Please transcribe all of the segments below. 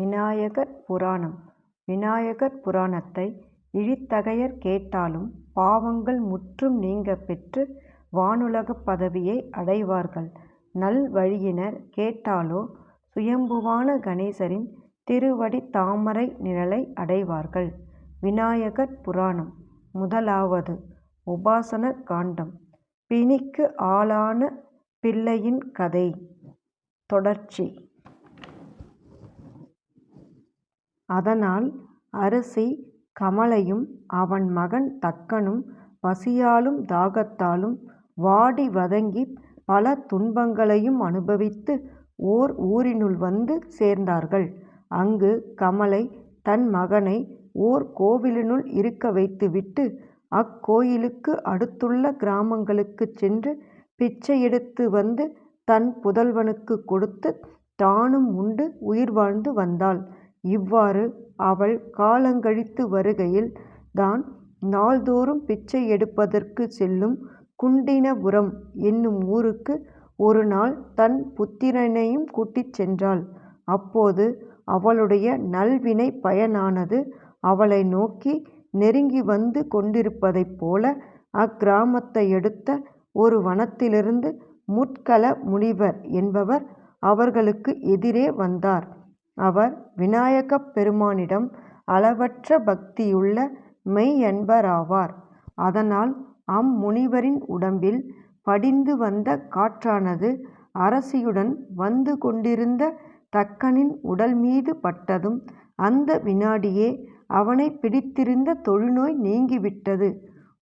விநாயகர் புராணம் விநாயகர் புராணத்தை இழித்தகையர் கேட்டாலும் பாவங்கள் முற்றும் நீங்க பெற்று வானுலகப் பதவியை அடைவார்கள். நல்வழியினர் கேட்டாலோ சுயம்புவான கணேசரின் திருவடி தாமரை நிழலை அடைவார்கள். விநாயகர் புராணம் முதலாவது உபாசன காண்டம் பிணிக்கு ஆளான பிள்ளையின் கதை. தொடர்ச்சி அதனால் அரசி கமலையும் அவன் மகன் தக்கனும் பசியாலும் தாகத்தாலும் வாடி வதங்கிப் பல துன்பங்களையும் அனுபவித்து ஓர் ஊரினுள் வந்து சேர்ந்தார்கள். அங்கு கமலை தன் மகனை ஓர் கோவிலினுள் இருக்க வைத்துவிட்டு அக்கோயிலுக்கு அடுத்துள்ள கிராமங்களுக்குச் சென்று பிச்சை எடுத்து வந்து தன் புதல்வனுக்குக் கொடுத்துத் தானும் உண்டு உயிர் வாழ்ந்து வந்தாள். இவ்வாறு அவள் காலங்கழித்து வருகையில் தான் நாள்தோறும் பிச்சை எடுப்பதற்குச் செல்லும் குண்டினபுரம் என்னும் ஊருக்கு ஒரு நாள் தன் புத்திரனையும் கூட்டிச் சென்றாள். அப்போது அவளுடைய நல்வினை பயனானது அவளை நோக்கி நெருங்கி வந்து கொண்டிருப்பதைப் போல அக்கிராமத்தையடுத்த ஒரு வனத்திலிருந்து முட்கல முனிவர் என்பவர் அவர்களுக்கு எதிரே வந்தார். அவர் விநாயகப் பெருமானிடம் அளவற்ற பக்தியுள்ள மெய்யன்பராவார். அதனால் அம்முனிவரின் உடம்பில் படிந்து வந்த காற்றானது அரசியுடன் வந்து கொண்டிருந்த தக்கனின் உடல் மீது பட்டதும் அந்த விநாடியே அவனை பிடித்திருந்த தொழுநோய் நீங்கிவிட்டது.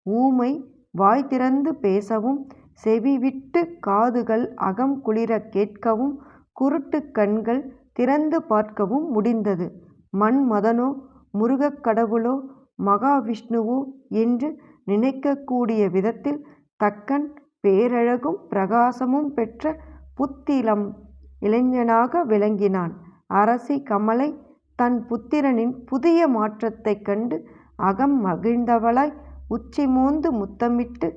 ஊமை வாய் திறந்து பேசவும் செவி விட்டு காதுகள் அகம் குளிரக் கேட்கவும் குருட்டுக் கண்கள் திறந்து பார்க்கவும் முடிந்தது. மன்மதனோ முருகக் கடவுளோ மகாவிஷ்ணுவோ என்று நினைக்கக்கூடிய விதத்தில் தக்கன் பேரழகும் பிரகாசமும் பெற்ற புத்திலம் இளைஞனாக விளங்கினான். அரசி கமலை தன் புத்திரனின் புதிய மாற்றத்தைக் கண்டு அகம் மகிழ்ந்தவளாய் உச்சி மோந்து முத்தமிட்டு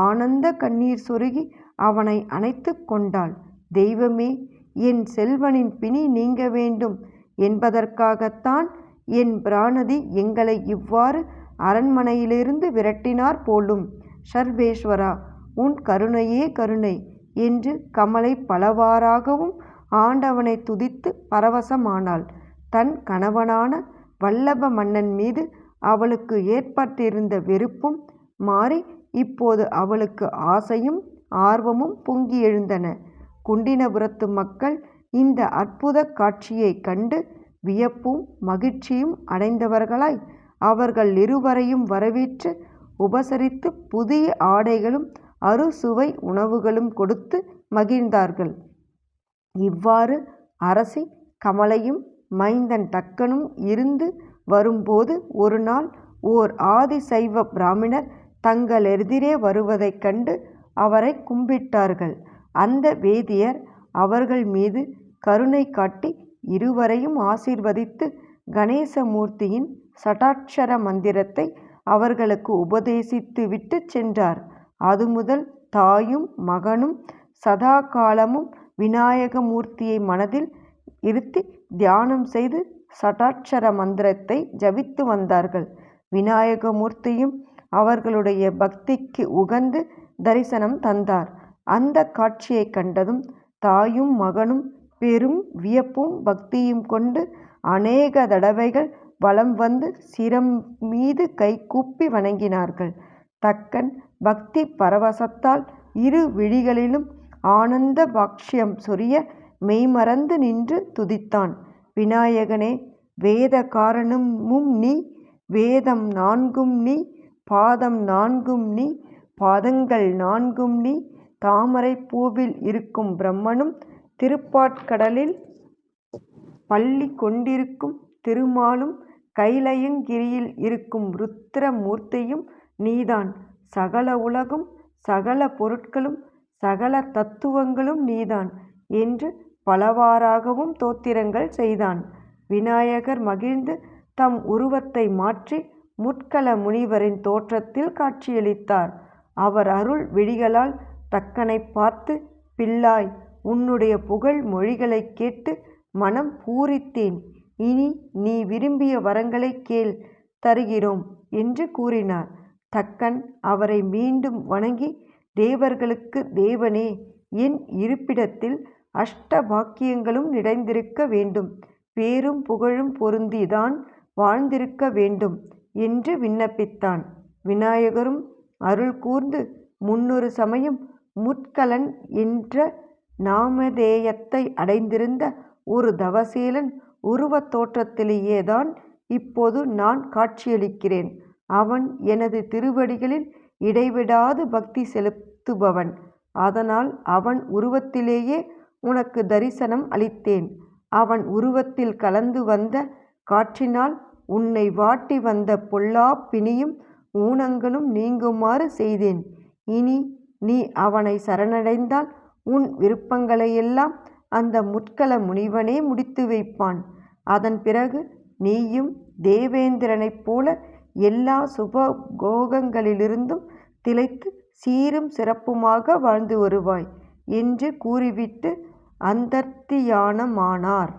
ஆனந்த கண்ணீர் சொருகி அவனை அணைத்துக் கொண்டாள். தெய்வமே என் செல்வனின் பிணி நீங்க வேண்டும் என்பதற்காகத்தான் என் பிராணதி எங்களை இவ்வாறு அரண்மனையிலிருந்து விரட்டினார் போலும். சர்வேஸ்வரா உன் கருணையே கருணை என்று கமலை பலவாறாகவும் ஆண்டவனைத் துதித்து பரவசமானாள். தன் கணவனான வல்லப மன்னன் மீது அவளுக்கு ஏற்பட்டிருந்த வெறுப்பும் மாறி இப்போது அவளுக்கு ஆசையும் ஆர்வமும் பொங்கி எழுந்தன. குண்டினபுரத்து மக்கள் இந்த அற்புதக் காட்சியைக் கண்டு வியப்பும் மகிழ்ச்சியும் அடைந்தவர்களாய் அவர்கள் இருவரையும் வரவேற்று உபசரித்து புதிய ஆடைகளும் அறுசுவை உணவுகளும் கொடுத்து மகிழ்ந்தார்கள். இவ்வாறு அரசி கமலையும் மைந்தன் டக்கனும் இருந்து வரும்போது ஒருநாள் ஓர் ஆதிசைவ பிராமணர் தங்களெதிரே வருவதைக் கண்டு அவரை கும்பிட்டார்கள். அந்த வேதியர் அவர்கள் மீது கருணை காட்டி இருவரையும் ஆசீர்வதித்து கணேசமூர்த்தியின் சடாட்சர மந்திரத்தை அவர்களுக்கு உபதேசித்து விட்டு சென்றார். அதுமுதல் தாயும் மகனும் சதா காலமும் விநாயகமூர்த்தியை மனதில் இருத்தி தியானம் செய்து சடாட்சர மந்திரத்தை ஜபித்து வந்தார்கள். விநாயகமூர்த்தியும் அவர்களுடைய பக்திக்கு உகந்து தரிசனம் தந்தார். அந்த காட்சியைக் கண்டதும் தாயும் மகனும் பெரும் வியப்பும் பக்தியும் கொண்டு அநேக தடவைகள் வலம் வந்து சிரம் மீது கை கூப்பி வணங்கினார்கள். தக்கன் பக்தி பரவசத்தால் இரு விழிகளிலும் ஆனந்த பாக்ஷியம் சொரிய மெய்மறந்து நின்று துதித்தான். விநாயகனே வேத காரணமும் நீ வேதம் நான்கும் நீ பாதம் நான்கும் நீ பாதங்கள் நான்கும் நீ தாமரைப் பூவில் இருக்கும் பிரம்மனும் திருப்பாற்கடலில் பள்ளி கொண்டிருக்கும் திருமாலும் கைலயங்கிரியில் இருக்கும் ருத்திர மூர்த்தியும் நீதான் சகல உலகும் சகல பொருட்களும் சகல தத்துவங்களும் நீதான் என்று பலவாறாகவும் தோத்திரங்கள் செய்தான். விநாயகர் மகிழ்ந்து தம் உருவத்தை மாற்றி முட்கல முனிவரின் தோற்றத்தில் காட்சியளித்தார். அவர் அருள் விழிகளால் தக்கனைப் பார்த்து பிள்ளாய் உன்னுடைய புகழ் மொழிகளைக் கேட்டு மனம் பூரித்தேன். இனி நீ விரும்பிய வரங்களைக் கேள் தருகிறோம் என்று கூறினார். தக்கன் அவரை மீண்டும் வணங்கி தேவர்களுக்கு தேவனே என் இருப்பிடத்தில் அஷ்ட பாக்கியங்களும் நிறைந்திருக்க வேண்டும் பேரும் புகழும் பொருந்திதான் வாழ்ந்திருக்க வேண்டும் என்று விண்ணப்பித்தான். விநாயகரும் அருள் கூர்ந்து முன்னொரு சமயம் முட்கலன் என்ற நாமதேயத்தை அடைந்திருந்த ஒரு தவசீலன் உருவத் தோற்றத்திலேயேதான் இப்போது நான் காட்சியளிக்கிறேன். அவன் எனது திருவடிகளில் இடைவிடாது பக்தி செலுத்துபவன். அதனால் அவன் உருவத்திலேயே உனக்கு தரிசனம் அளித்தேன். அவன் உருவத்தில் கலந்து வந்த காற்றினால் உன்னை வாட்டி வந்த பொல்லாப் பிணியும் ஊனங்களும் நீங்குமாறு செய்தேன். இனி நீ அவனை சரணடைந்தால் உன் விருப்பங்களையெல்லாம் அந்த முற்கள முனிவனே முடித்து வைப்பான். அதன் பிறகு நீயும் தேவேந்திரனைப் போல எல்லா சுப கோகங்களிலிருந்தும் திளைத்து சீரும் சிறப்புமாக வாழ்ந்து வருவாய் என்று கூறிவிட்டு அந்தர்த்தியானமானார்.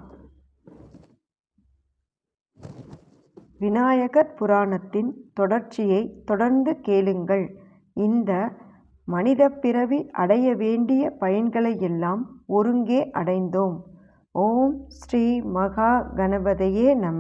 விநாயகர் புராணத்தின் தொடர்ச்சியை தொடர்ந்து கேளுங்கள். இந்த மனிதப் பிறவி அடைய வேண்டிய பயன்களையெல்லாம் ஒருங்கே அடைந்தோம். ஓம் ஸ்ரீ மகா கணபதையே நம